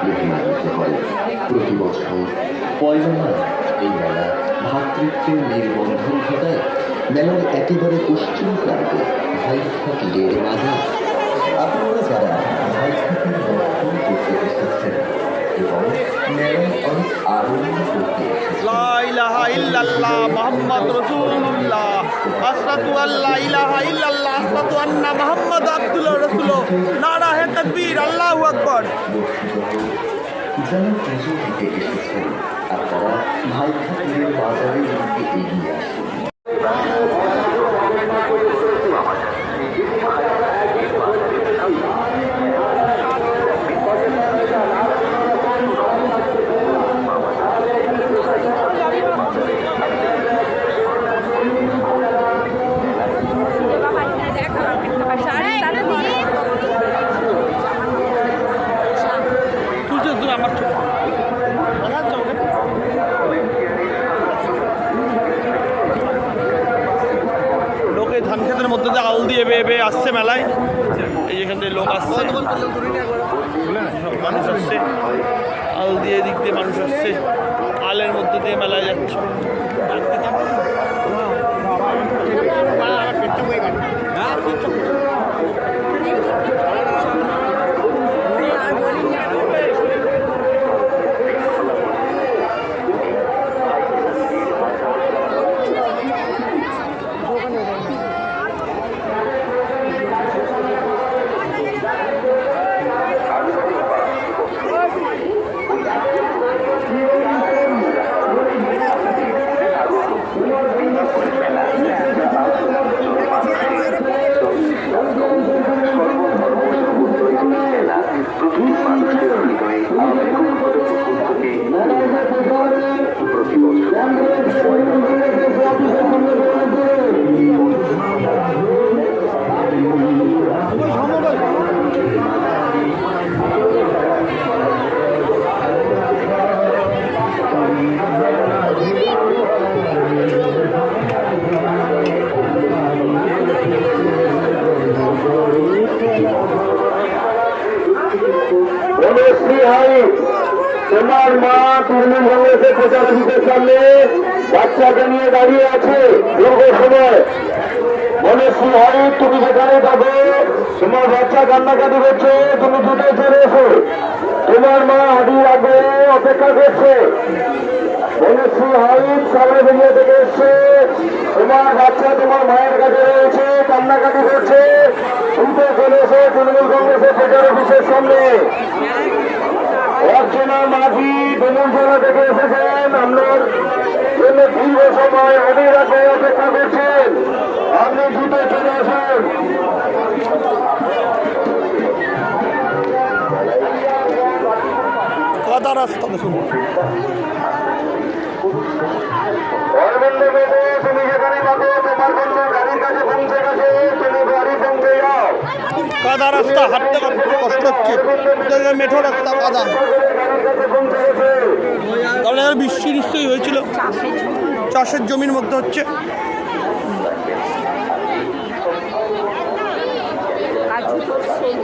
প্রতিমানিত করে প্রতি বছর পয়লা এই মেলা ভাতৃত্বের নির্বন্ধন ঘটায় মেলার একেবারে পশ্চিম প্রান্তে ভাইখা তীরের মাঝে আপনারা যারা এসেছেন লা ইলাহা ইল্লাল্লাহ আসরাতু আন্না মুহাম্মদ আব্দুল্লাহ রাসূল নারা তাকবীর আল্লাহু আকবার। যারা পুজো দিতে এসেছেন আপনারা ভাইখানের বাজারে এগিয়ে আসুন তুলছে তুমি আমার ছবি লোকে ধান ক্ষেতের মধ্যে দিয়ে আল দিয়ে বেয়ে বেয়ে আসছে মেলায় এই যেখান থেকে লোক আসছে সব মানুষ আসছে আল দিয়ে দিক দিয়ে মানুষ আসছে আলের মধ্যে দিয়ে মেলায় যাচ্ছে অনুশ্রী তোমার মা তৃণমূল কংগ্রেসের প্রচার অফিসের সামনে বাচ্চাকে নিয়ে দাঁড়িয়ে আছে দীর্ঘ সময়। মনশ্রী হাই তুমি যেখানে থাকো, তোমার বাচ্চা কান্নাকাটি করছে, তুমি দুটো চলে এসো। তোমার মা হাঁটির আগে অপেক্ষা করছে। মনশ্রী হাই সামনে বেরিয়ে থেকে এসছে। তোমার বাচ্চা তোমার মায়ের কাছে রয়েছে, কান্নাকাটি করছে। দ্রুত চলে এসো তৃণমূল কংগ্রেসের প্রচার অফিসের সামনে। অর্চনা মাঝি বেলুনঝোলা থেকে এসেছেন। আপনার জন্য দীর্ঘ সময় অনেক আগে অপেক্ষা করছেন আপনি দ্রুত চলে আসেন। কাদা রাস্তা দেখুন অরবিন্দ বেদে তুমি যেখানে পাবো তোমার বন্ধু গাড়ির কাছে পৌঁছে গেছে। তুমি বাড়ি পৌঁছে যাও। কাদা রাস্তা হাঁটতে হাঁটতে। খুব কষ্ট হচ্ছে মেঠো রাস্তা কারণ এখানে বৃষ্টি নিশ্চয়ই হয়েছিল। চাষের জমির মধ্যে হচ্ছে। আর জুতো সোল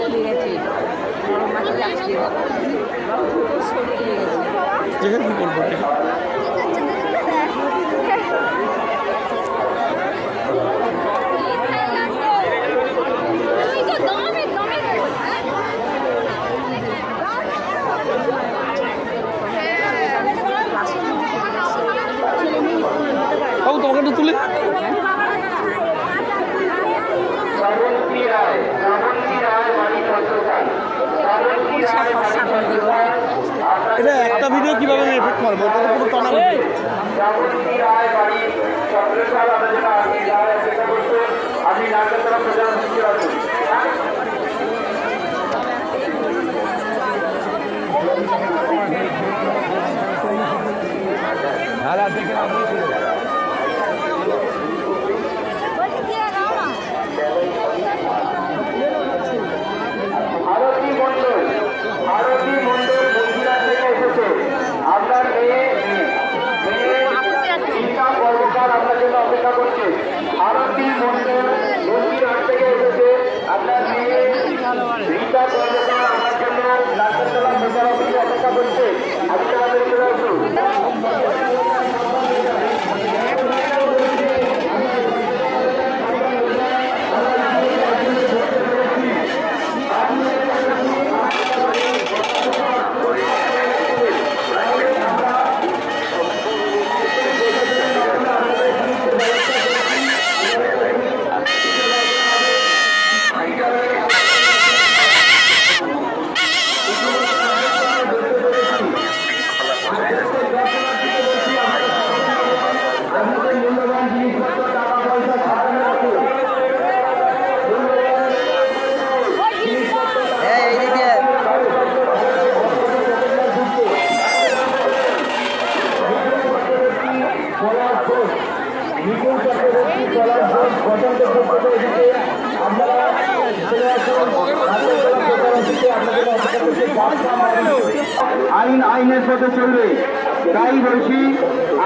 চলবে। তাই বলছি,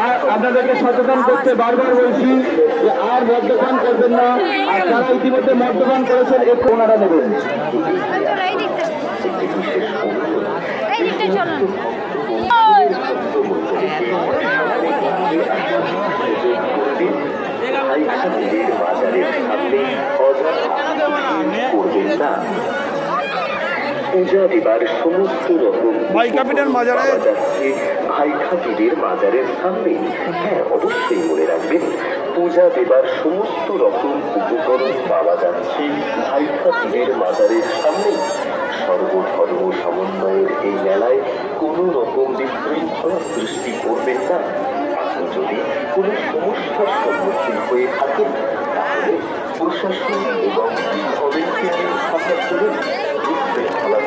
আর আপনাদেরকে সচেতন করতে বারবার বলছি যে আর মদ্যপান করবেন না, আর যারা ইতিমধ্যে মদ্যপান করেছেন একটু ওনারা নেবেন। চলুন। পূজা দিবার সমস্ত রকম ভাই ক্যাপিটাল যাচ্ছে ভাই খাতিরের মাজারের সামনে। হ্যাঁ অবশ্যই মনে রাখবেন পূজা দেবার সমস্ত রকম উপকরণ পাওয়া যাচ্ছে ভাই খাতিরের মাজারের সামনে। সর্বধর্ম সমন্বয়ের এই মেলায় কোনো রকম বিশৃঙ্খলা সৃষ্টি করবেন না। আপনি যদি কোনো সমস্যার সম্মুখীন হয়ে থাকেন তাহলে প্রশাসন এবং নিয়ে সাহায্য করে বিশৃঙ্খলা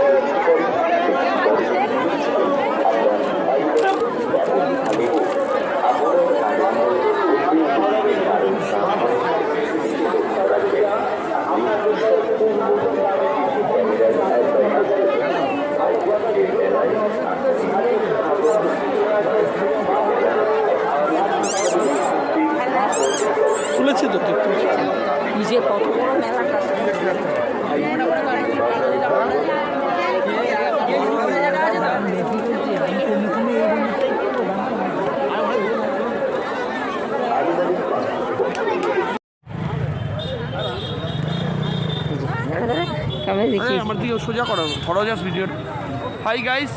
তুলেছে তো নিজে কত বড় হ্যাঁ আমার দিকে সোজা করো ধরো যাস ভিডিওটা হাই গাইস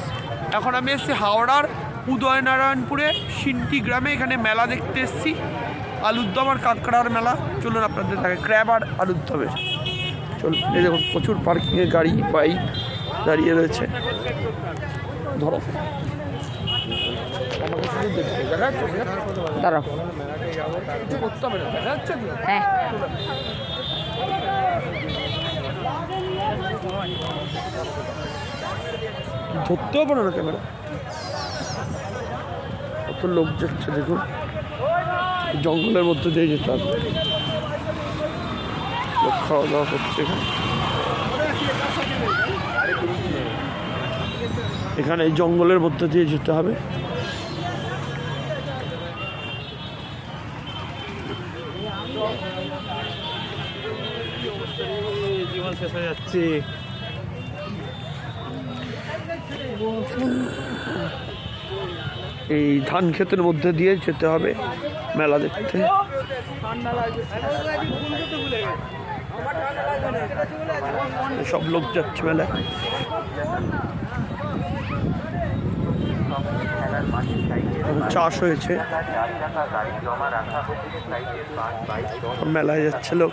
এখন আমি এসেছি হাওড়ার উদয়নারায়ণপুরে সিন্টি গ্রামে এখানে মেলা দেখতে এসেছি। আলুর দম আর কাঁকড়ার মেলা। চলুন আপনাদের থাকে ক্র্যাব আর আলুর দমের চলুন এই দেখুন প্রচুর পার্কিংয়ে গাড়ি বাইক দাঁড়িয়ে রয়েছে। ধরো। দাঁড়াও। হ্যাঁ। ধরতেও পারো না ক্যামেরা। কত লোক যাচ্ছে দেখুন। জঙ্গলের মধ্যে দিয়ে যেতে হবে। খাওয়া দাওয়া করছে এখানে। জঙ্গলের মধ্যে দিয়ে যেতে হবে। যাচ্ছে এই ধান ক্ষেতের মধ্যে দিয়ে যেতে হবে মেলা দেখতে। সব লোক যাচ্ছে মেলায়। চাষ হয়েছে। মেলায় যাচ্ছে লোক।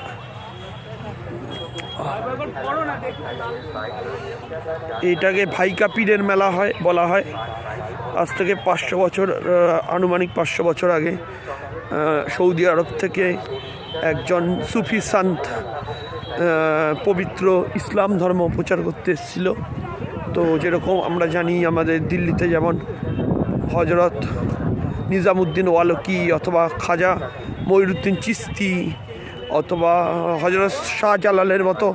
এটাকে ভাইকা পীরের মেলা হয়, বলা হয়। আজ থেকে পাঁচশো বছর আনুমানিক পাঁচশো বছর আগে সৌদি আরব থেকে একজন সুফি সান্ত পবিত্র ইসলাম ধর্ম প্রচার করতে এসেছিল। তো যেরকম আমরা জানি আমাদের দিল্লিতে যেমন হজরত নিজামুদ্দিন ওয়ালকি অথবা খাজা ময়ূরুদ্দিন চিস্তি অথবা হজরত শাহজালালের মতো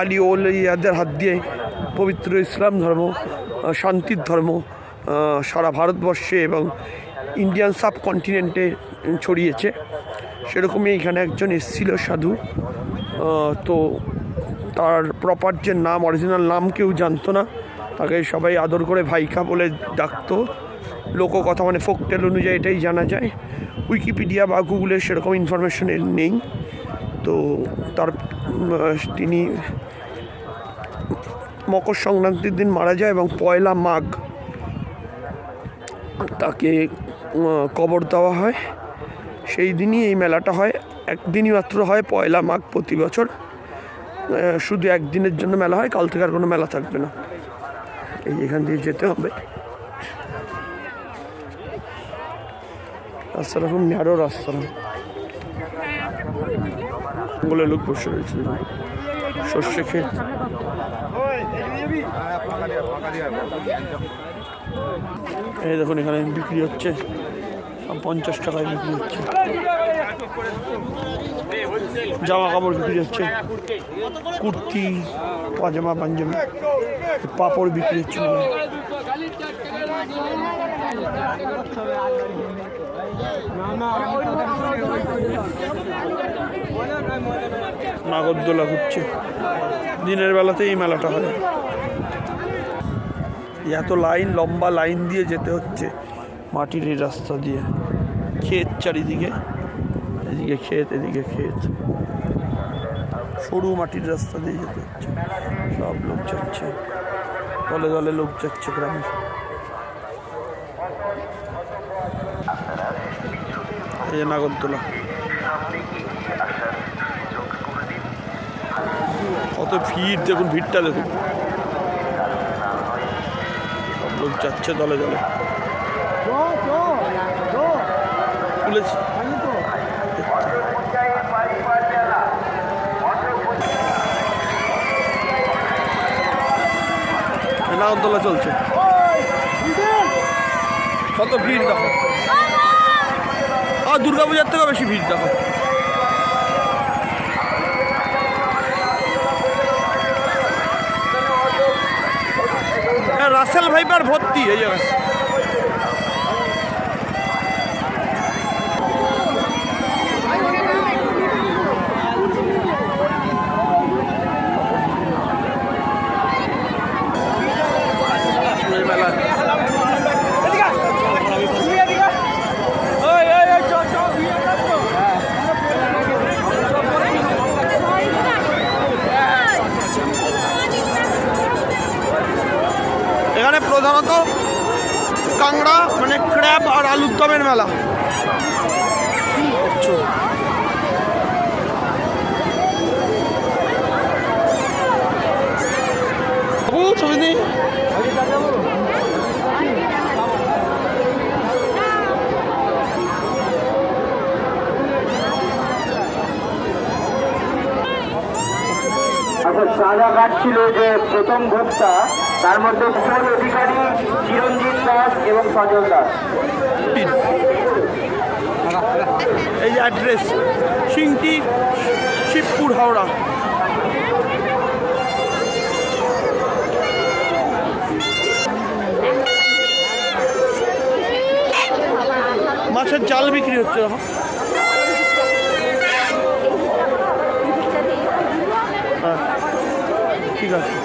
আলী ওলিয়াদের হাত দিয়ে পবিত্র ইসলাম ধর্ম, শান্তির ধর্ম সারা ভারতবর্ষে এবং ইন্ডিয়ান সাবকন্টিনেন্টে ছড়িয়েছে। সেরকমই এখানে একজন এসেছিল, সাধু। তো তার প্রপার যে নাম অরিজিনাল নাম কেউ জানতো না। তাকে সবাই আদর করে ভাইকা বলে ডাকতো। লোককথা মানে ফোকটেল অনুযায়ী এটাই জানা যায়। উইকিপিডিয়া বা গুগলের সেরকম ইনফরমেশন নেই। তো তার তিনি মকর সংক্রান্তির দিন মারা যায় এবং পয়লা মাঘ তাকে কবর দেওয়া হয়। সেই দিনই এই মেলাটা হয়। একদিনই মাত্র হয়, পয়লা মাঘ প্রতি বছর। শুধু একদিনের জন্য মেলা হয়, কাল থেকে আর কোনো মেলা থাকবে না। এই এখান দিয়ে যেতে হবে। রাস্তাটা খুব ন্যারো রাস্তা না বলে লোক বসে রয়েছে। সর্ষে ক্ষেত এই দেখুন, এখানে বিক্রি হচ্ছে। পঞ্চাশ টাকায় বিক্রি হচ্ছে। জামা কাপড় বিক্রি হচ্ছে। কুর্তি, পাজামা, পাঞ্জাবি, পাপড় বিক্রি হচ্ছে। নাগরদোলা ঘুরছে। দিনের বেলাতে এই মেলাটা হয়। এত লাইন, লম্বা লাইন দিয়ে যেতে হচ্ছে মাটির এই রাস্তা দিয়ে। ক্ষেত চারিদিকে, এদিকে ক্ষেত এদিকে ক্ষেত। সরু মাটির রাস্তা দিয়ে যেতে হচ্ছে। সব লোক যাচ্ছে। দলে দলে লোক যাচ্ছে গ্রামে। এই যে নাগরদোলা। কত ভিড়, দেখুন ভিড়টা দেখুন। লোক যাচ্ছে, দলে দলে। নাগরদোলা চলছে। কত ভিড় দেখো। আর দুর্গাপূজার থেকেও বেশি ভিড় দেখো। রাসেল ভাইপার ভর্তি এই জায়গায় এই মেলা এখানে প্রধানত কাংড়া মানে ক্র্যাব আর আলুর দমের মেলা আচ্ছা। ছবি নেই আচ্ছা সাদা কাঠ ছিল যে প্রথম ভোক্তা তার মধ্যে সুমন অধিকারী চিরঞ্জিত দাস এবং সজল দাস। এই অ্যাড্রেস সিংটি শিবপুর হাওড়া। মাছের জাল বিক্রি হচ্ছে এখন। হ্যাঁ ঠিক আছে।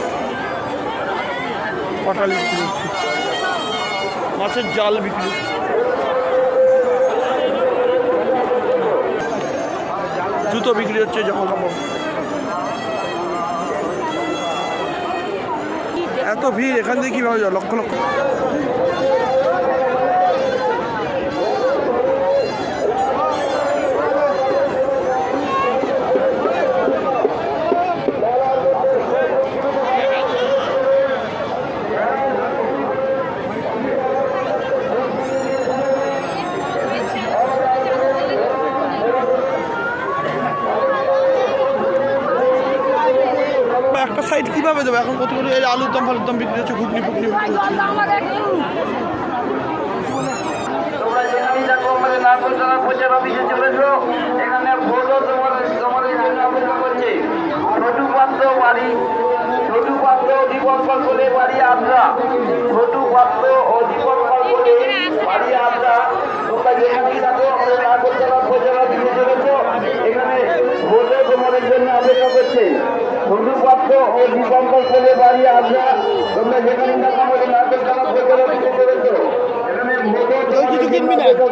পটালি বিক্রি হচ্ছে। মাছের জাল বিক্রি জুতো বিক্রি হচ্ছে জামা কাপড় এত ভিড়, এখান থেকে কীভাবে লক্ষ লক্ষ। এই আলুর দম ফালুর দম বিক্রি হচ্ছে, ঘুগনি ফুগনি এখানে ভোটও তোমাদের তোমাদের জন্য অপেক্ষা করছে। ছোটু পাত্র বাড়ি ছোটু পাত্র দিবস বলে বাড়ি আদ্রা ছোটু পাত্র ও দীপঙ্কর বলে বাড়ি আদ্রা তোমরা যেখানেই দেখো আমাদের নাগরতলা প্রচার অফিসে চলেছো এখানে ভোটও তোমাদের জন্য অপেক্ষা করছে ছোটু পাত্র ও বাড়ি আদ্রা তোমরা চলেছো এখানে অপেক্ষা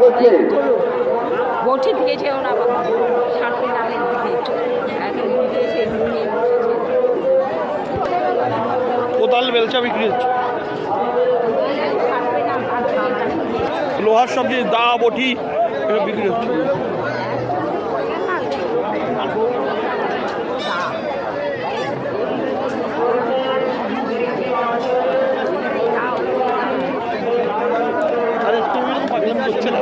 করছে। বটি দিকে যেও না বাবা। সামনে নামের দিকে। এখন উঠে এসে নিয়ে কোদাল বেলচা বিক্রি হচ্ছে। লোহার সবজি দা বটি বিক্রি হচ্ছে আরে তুমি এরকম পাগলামি করছে না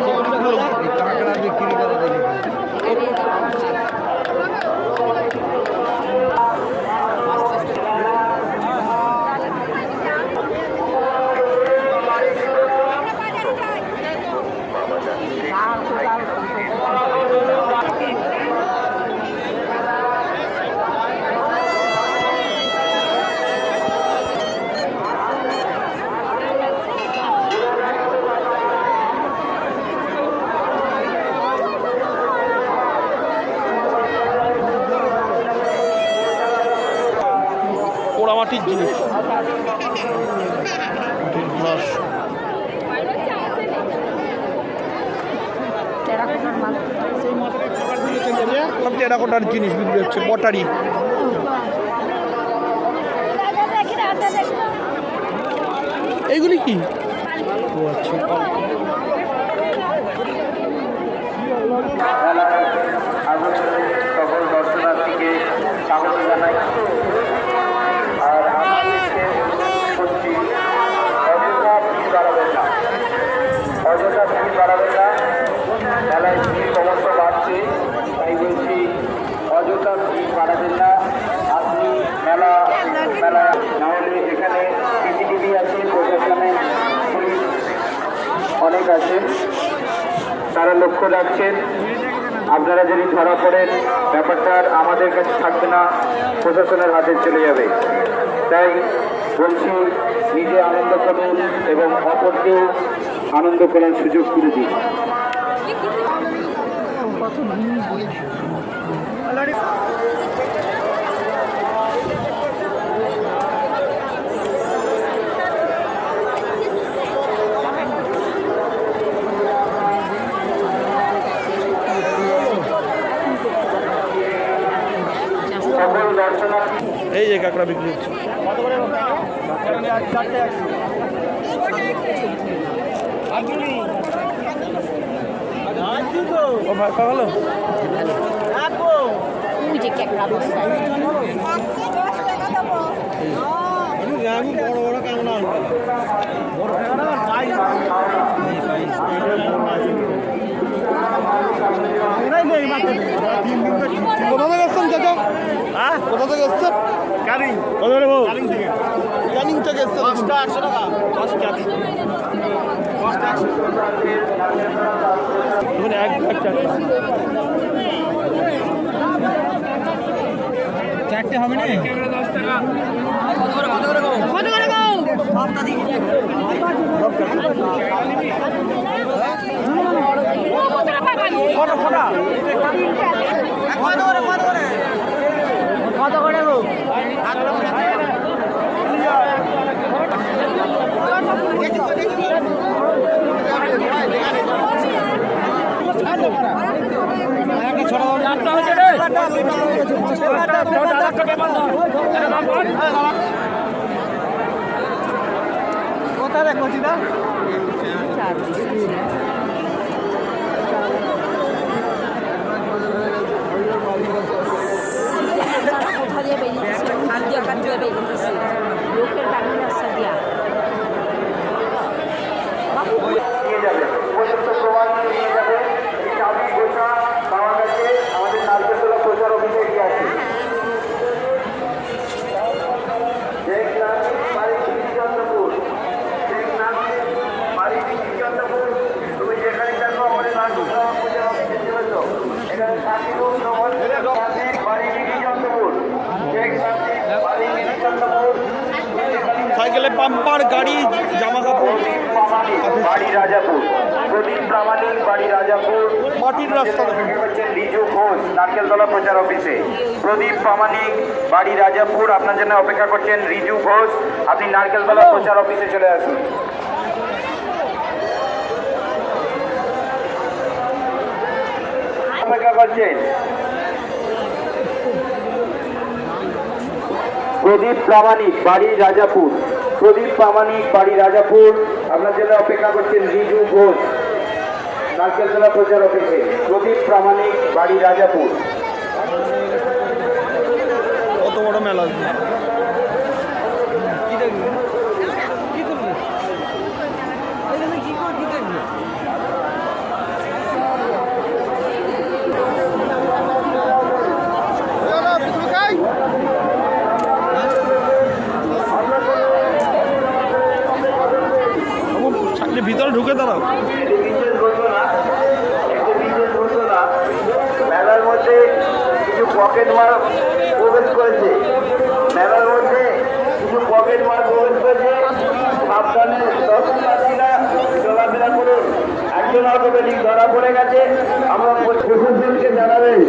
জিনিস। মাটির ব্রাশ টেরাকোটার জিনিস বিক্রি হচ্ছে পটারি। এইগুলি কি? ও আচ্ছা। সকল দর্শনার্থীকে স্বাগত জানাই আর আমাদেরকে বলছি অযথা ভিড় বাড়াবেন না অযথা ভিড় বাড়াবেন না মেলায় ভিড় ক্রমশ বাড়ছে তাই বলছি অযথা ভিড় বাড়াবেন না আপনি মেলা মেলা নাহলে এখানে সিসিটিভি আছে প্রশাসনে পুলিশ অনেক আছে তারা লক্ষ্য রাখছেন। আপনারা যদি ধরা পড়েন, ব্যাপারটা আমাদের কাছে থাকবে না, প্রশাসনের হাতে চলে যাবে। তাই বলছি, নিজে আনন্দ করুন এবং অপরকেও আনন্দ করার সুযোগ করে দিন। সকল বিক্রি হচ্ছে। ও ভাই হলো? তুমি যে ক্যাকড়া বসাই বড় বড় কাঁকড়া বড় কোথা থেকে এসছেন চাচা? হ্যাঁ কোথা থেকে এসছেন? ক্যানিং কোথা থেকে? ক্যানিং থেকে। ক্যানিং থেকে এসছেন। পাঁচটা একশো টাকা। একশো। পাঁচটা একশো। এক চারটে। হবে না? কত করে গো কত টাকা পাবি কত Hoca'dan? Çarpı. পাম্পার গাড়ি জামা কাপড় বাড়ি রাজাপুর। প্রদীপ প্রামাণিক বাড়ি রাজাপুর। মাটির রাস্তা। অপেক্ষা করছেন রিজু ঘোষ নারকেলতলা প্রচার অফিসে। প্রদীপ প্রামাণিক বাড়ি রাজাপুর। আপনার জন্য অপেক্ষা করছেন রিজু ঘোষ। আপনি নারকেলতলা প্রচার অফিসে চলে আসুন। পারছেন প্রদীপ প্রামাণিক বাড়ি রাজাপুর। প্রদীপ প্রামাণিক, বাড়ি রাজাপুর। আপনার জন্য অপেক্ষা করছেন রিজু ঘোষ। নারকেল নারকেলতলা প্রচার অফিসে। প্রদীপ প্রামাণিক, বাড়ি রাজাপুর। কত বড় মেলা? রুখে দাঁড়াও। মেলার মধ্যে কিছু পকেট মার প্রবেশ করেছে। মেলার মধ্যে কিছু পকেট মার প্রবেশ করেছে। সাবধানে দর্শনার্থীরা চলাফেরা করে একজন অটোমেটিক ধরা পড়ে গেছে। আমরা প্রশাসনকে জানাবেন।